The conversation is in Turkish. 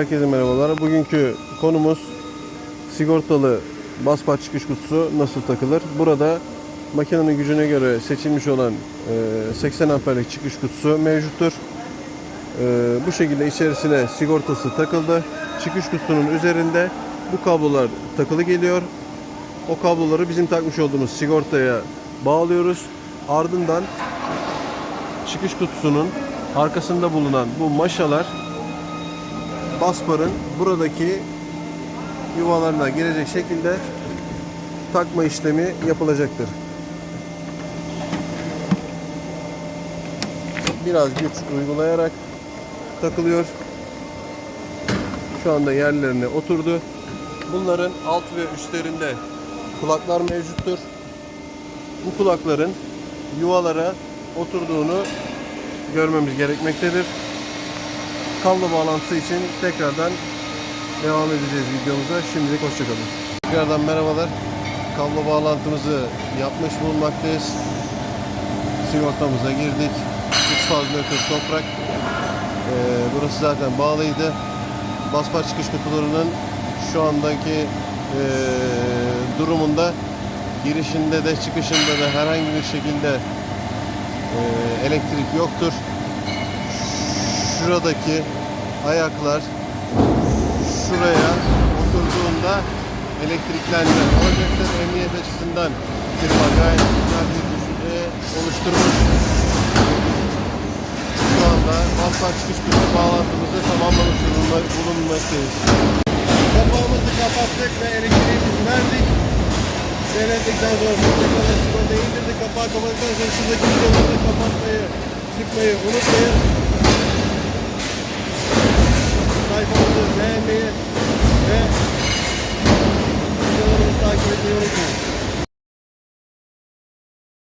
Herkese merhabalar. Bugünkü konumuz sigortalı baspat çıkış kutusu nasıl takılır? Burada makinenin gücüne göre seçilmiş olan e, 80 amperlik çıkış kutusu mevcuttur. E, Bu şekilde içerisine sigortası takıldı. Çıkış kutusunun üzerinde bu kablolar takılı geliyor. O kabloları bizim takmış olduğumuz sigortaya bağlıyoruz. Ardından çıkış kutusunun arkasında bulunan bu maşalar Baspar'ın buradaki yuvalarına gelecek şekilde takma işlemi yapılacaktır. Biraz güç uygulayarak takılıyor. Şu anda yerlerine oturdu. Bunların alt ve üstlerinde kulaklar mevcuttur. Bu kulakların yuvalara oturduğunu görmemiz gerekmektedir kablo bağlantısı için tekrardan devam edeceğiz videomuza. Şimdilik hoşçakalın. Tekrardan merhabalar. Kablo bağlantımızı yapmış bulunmaktayız. Sigortamıza girdik. 3 faz nötr toprak. Ee, burası zaten bağlıydı. Baspar çıkış kutularının şu andaki ee, durumunda girişinde de çıkışında da herhangi bir şekilde ee, elektrik yoktur şuradaki ayaklar şuraya oturduğunda elektriklenme olacaktır. Emniyet açısından firma gayet güzel bir düşünce oluşturmuş. Şu anda baslar çıkış kutu bağlantımızı tamamlamış bulunma- bulunmaktayız. Kapağımızı kapattık ve elektriğimizi verdik. Denettikten sonra tekrar sigortayı indirdik. Kapağı kapattıktan sonra şuradaki videoları kapatmayı, sıkmayı unutmayın. Thank you.